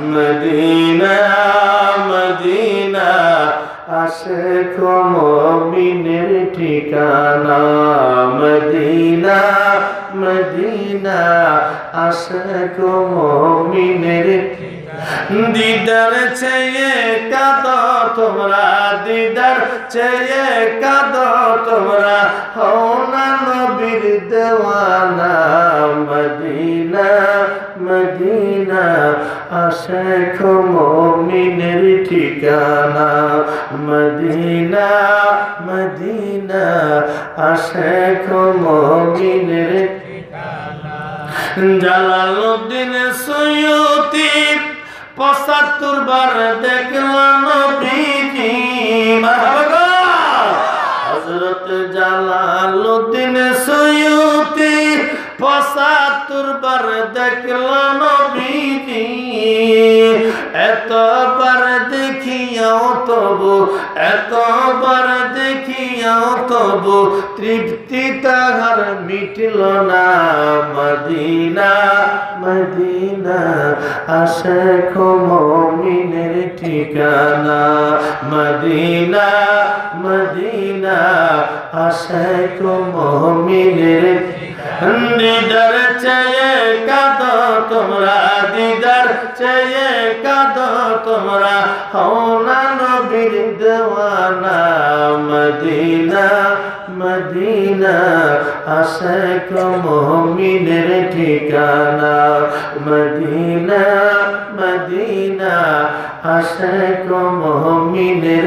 Medina Medina আশেক মমিনের ঠিকানা। মদিনা মদিনা আশেক মমিনের দিদার চেয়ে কাদ তোমরা, দিদার চেয়ে কাদ তোমরা, হও নবীর দেওয়ানা, মদিনা মদিনা, আশেখ মমিনের ঠিকানা। মদিনা মদিনা, আশেখ মমিনের জালালুদ্দিন সৈয়দী পঁচাত্তর বার দেখলাম হযরত জালালুদ্দিন সৈয়দী পঁচাত্তর দেখলাম নবীজি। এতবার দেখিয়াও তবু, এতবার দেখিয়াও তবু, তৃপ্তি তাহার মিটল না। মদিনা মদিনা, আশেখ মমিনের ঠিকানা। Medina Medina. আশেখ মমিনের দিদার চেয়ে কাদ তোমরা, দিদার চেয়ে কাদ তোমরা। হও না নবীর দেওয়ানা মদিনা মদিনা। আশেক মমিনের ঠিকানা, মদিনা মদিনা। আশেক মমিনের